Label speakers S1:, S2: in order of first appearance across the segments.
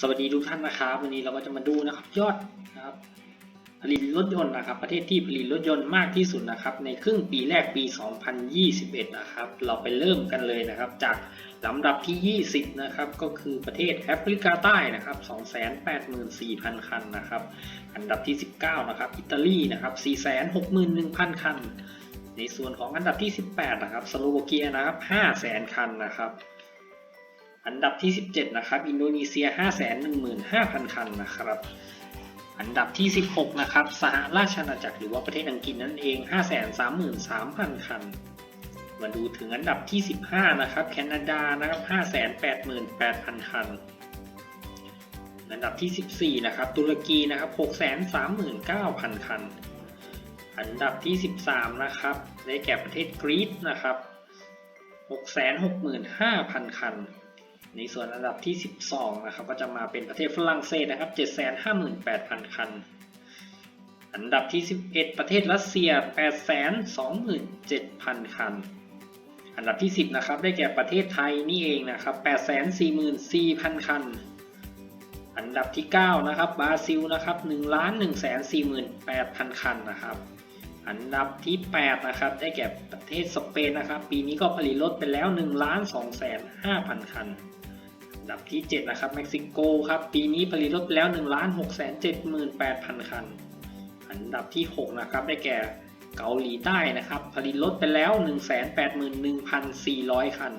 S1: สวัสดีทุกท่านนะครับวันนี้เราก็จะมาดูนะครับยอดนะครับผลิตรถยนต์นะครับ ประเทศที่ผลิตรถยนต์มากที่สุดนะครับ ในครึ่งปีแรกปี 2021 นะครับ เราไปเริ่มกันเลยนะครับ จากลำดับที่ 20 นะครับ ก็คือประเทศแอฟริกาใต้นะครับ 284,000 คันนะครับ อันดับที่ 19 นะครับ อิตาลีนะครับ 461,000 คัน ในส่วนของอันดับที่ 18 นะครับ สโลวาเกียนะครับ 500,000 คันนะครับ อันดับที่ 17 นะครับ อินโดนีเซีย 515,000 คันนะครับ อันดับที่ 16 นะครับ สหราชอาณาจักรหรือว่าประเทศอังกฤษนั่นเอง 533,000 คัน มาดูถึงอันดับที่ 15 นะครับ แคนาดา นะครับ 588,000 คัน อันดับที่ 14 นะครับ ตุรกี นะครับ 639,000 คัน อันดับที่ 13 นะครับ ได้แก่ประเทศกรีซ นะครับ 665,000 คัน ในส่วนอันดับที่ 12 นะครับ ก็จะมาเป็นประเทศฝรั่งเศสนะครับ 758,000 คัน อันดับที่ 11 ประเทศรัสเซีย 827,000 คัน อันดับที่ 10 นะครับ ได้แก่ประเทศไทยนี่เองนะครับ 844,000 คัน อันดับที่ 9 นะครับ บราซิล นะครับ 1,148,000 คันนะครับอันดับที่ 8 นะครับ ได้แก่ประเทศสเปนนะครับ ปีนี้ก็ผลิตรถไปแล้ว 1 2 5 0 0 0 คัน อันดับที่ 7 นะครับเม็กซิโกครับ ปีนี้ผลิตรถแล้ว 1 6 7 8 0 0 0 คัน อันดับที่ 6 นะครับ ได้แก่เกาหลีใต้นะครับ ผลิตรถไปแล้ว 181,400 คัน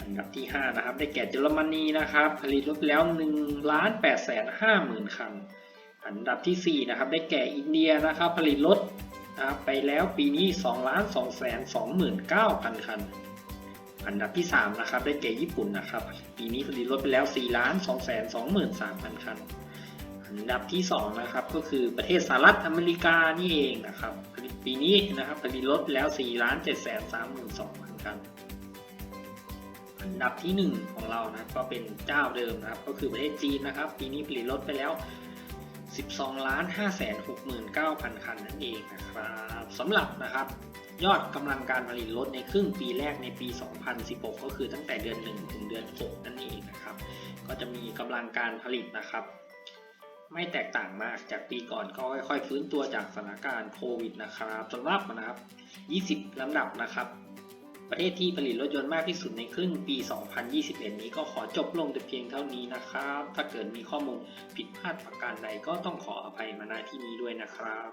S1: อันดับที่ 5 นะครับ ได้แก่เยอรมนีนะครับ ผลิตรถไปแล้ว 1 8 5 0 0 0 คัน อันดับที่ 4 นะครับ ได้แก่อินเดียนะครับ ผลิตรถนะครับไปแล้วปีนี้ 2 2 2 9 0 0 0 คัน อันดับที่ 3 นะครับ ได้แก่ญี่ปุ่นนะครับ ปีนี้ผลิตรถไปแล้ว4 2 2 3 0 0 0คัน อันดับที่ 2 นะครับ ก็คือประเทศสหรัฐอเมริกานี่เองนะครับ ปีนี้นะครับผลิตรถแล้ว4 7 3 2 0 0 0คัน อันดับที่ 1 ของเรานะ ก็เป็นเจ้าเดิมนะครับ ก็คือประเทศจีนนะครับ ปีนี้ผลิตรถไปแล้ว 12ล้าน5แสน69,000 คันนั่นเองนะครับสำหรับนะครับยอดกำลังการผลิตรถในครึ่งปีแรกในปี 2016 ก็คือตั้งแต่เดือน 1 ถึงเดือน 6 นั่นเองนะครับ ก็จะมีกำลังการผลิตนะครับ ไม่แตกต่างมากจากปีก่อนก็ค่อยๆฟื้นตัวจากสถานการณ์โควิดนะครับสำหรับนะครับ 20ลำดับนะครับ ประเทศที่ผลิตรถยนต์มากที่สุดในครึ่งปี 2021 นี้ก็ขอจบลงแต่เพียงเท่านี้นะครับ ถ้าเกิดมีข้อมูลผิดพลาดประการใดก็ต้องขออภัยมาณที่นี้ด้วยนะครับ